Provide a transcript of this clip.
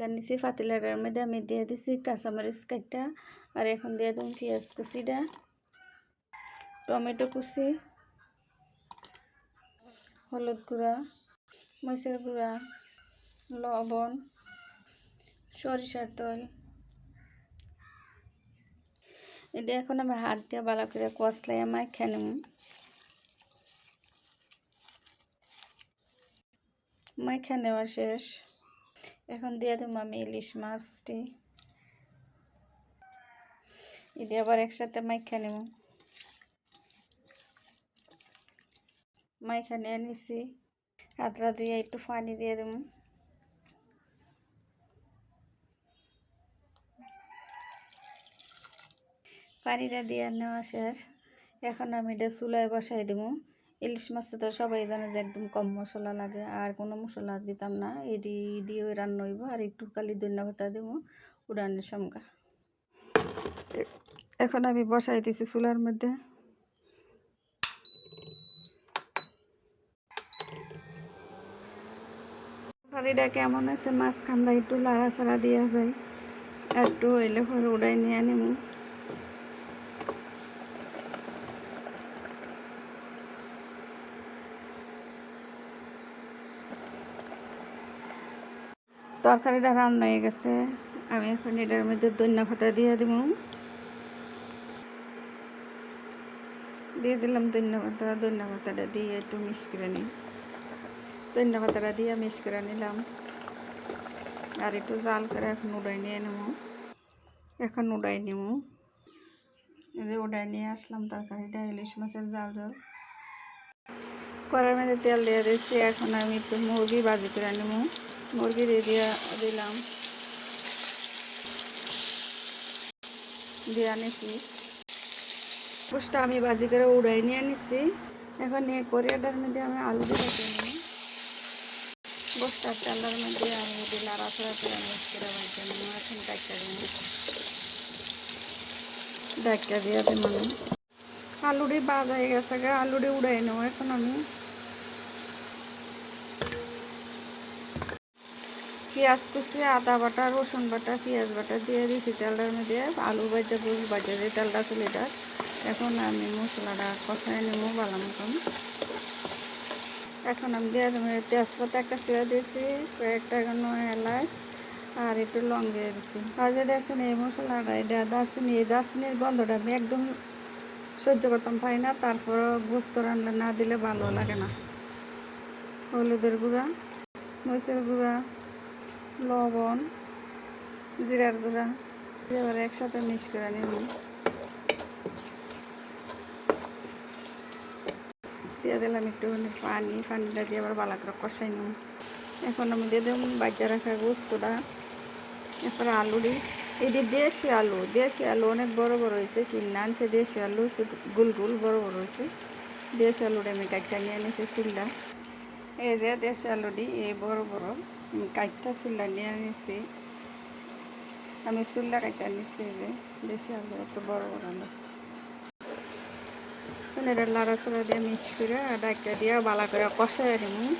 পাতিলা নিছি পাতিলাটার মধ্যে আমি দিয়ে দিছি কাঁচামরিচ কাটটা আর এখন দিয়ে দিলাম পেঁয়াজ কুচিটা টমেটো কুচি হলুদ গুঁড়া মরিচের গুঁড়া লবণ সরিষার তেল এটা এখন আমি হাত দিয়ে ভালো করে কষলাই আমায় খেয়ে নেব মাখা নেওয়া শেষ এখন দিয়ে দেবো আমি ইলিশ মাছটি। এটি আবার একসাথে মাইখা নেব। মাইখা নিয়ে নিছি। হাতটা দিয়ে একটু পানি দিয়ে দেবো। পানিটা দিয়ে নেওয়া শেষ। এখন আমি এটা চুলায় বসাই দেবো। ইলিশ মাছে তো সবাই জানে যে একদম কম মশলা লাগে, আর কোনো মশলা দিতাম না। এটি দিয়ে ওই রান্না হইব, আর একটু কালি ধনিয়া ভাতা দেবো উড়ানের সমকা এখন আমি বসাই দিছি চুলার মধ্যে। কেমন আছে মাছ খান্দা একটু লাড়া ছাড়া দেওয়া যায়, একটু হইলে পরে উড়াই নিয়ে নেব তরকারিটা রান্না হয়ে গেছে। আমি এখন এটার মধ্যে দৈন্য ফাটা দিয়ে দিব। দিয়ে দিলাম দৈন্য পাতা। দৈন্য পাতাটা দিয়ে একটু মিক্স করে নিই। দৈন্য পাতাটা দিয়ে মিক্স করে নিলাম। আর একটু জাল করে এখন উড়াই নিয়ে নেব। এখন উড়াই নেব। এই যে উড়াই নিয়ে আসলাম তরকারিটা, ইলিশ মাছের জাল জল কড়ার মধ্যে তেল দিয়ে দিচ্ছি। এখন আমি একটু মুরগি বাজি করে নেব। মুরগি দিয়ে দিলাম। দিয়ে আনিছি। পোস্টটা আমি বাজি করে উড়াই নিয়ে নিচ্ছি এখন এই কোরিয়াটার মধ্যে আমি আলু দিয়ে নিই। বস্তার তেলের মধ্যে আমি যদি লাড়াচড়া করে মিক্স করে বাজতে নেব এখন ডাক্তার ডাক্তার দিয়ে দেব মানে। আলুটি বাজা হয়ে গেছে আলুটি উড়াই নেব এখন আমি। পেঁয়াজ কুচি, আদা বাটা, রসুন বাটা, পেঁয়াজ বাটা দিয়ে দিয়েছি। তেলটার মধ্যে আলু বাজা বাজা যে তেলটা ছিল এটা। এখন আমি মশলাটা কষাই নেব ভালো মতন। এখন আমি দিয়ে দেবো তেজপাতা একটা ছিঁড়ে দিয়েছি, কয়েকটা এখানে এলাচ, আর একটু লং দিয়ে দিচ্ছি কাজে দেখছেন এই মশলাটা, এটা দারচিনি, এই দারচিনির গন্ধটা আমি একদম সহ্য করতাম, পাই না। তারপর গোস্ত রান্না না দিলে ভালো লাগে না। হলুদের গুঁড়া, মরিচের গুঁড়া লবণ, জিরার গুঁড়া, এবার একসাথে মিক্স করে নিব। দিয়ে দিলাম একটুখানি পানি, পানিটা দিয়ে আবার ভালো করে কষাই নিব। এখন আমি দিয়ে দেবো বাচ্চা রাখা গোস্তটা, এরপরে আলু দিই। এটি দেশি আলু দেশি আলু অনেক বড় বড় হয়েছে, কিনে আনছে দেশি আলু গুল গুল বড় বড় হয়েছে। দেশি আলুটা আমি কাটটা নিয়ে এনেছি চিল্লা এই যে দেশি আলুটি এই বড় বড় আমি চুল্লা নিয়ে আনিছি আমি চুল্লা কাইটা নিছি যে দেশি আলু এত বড় বড় আলু এটা লাড়াচড়া দিয়ে মিক্স করে ডাকা দিয়ে বালা করে কষাই নিব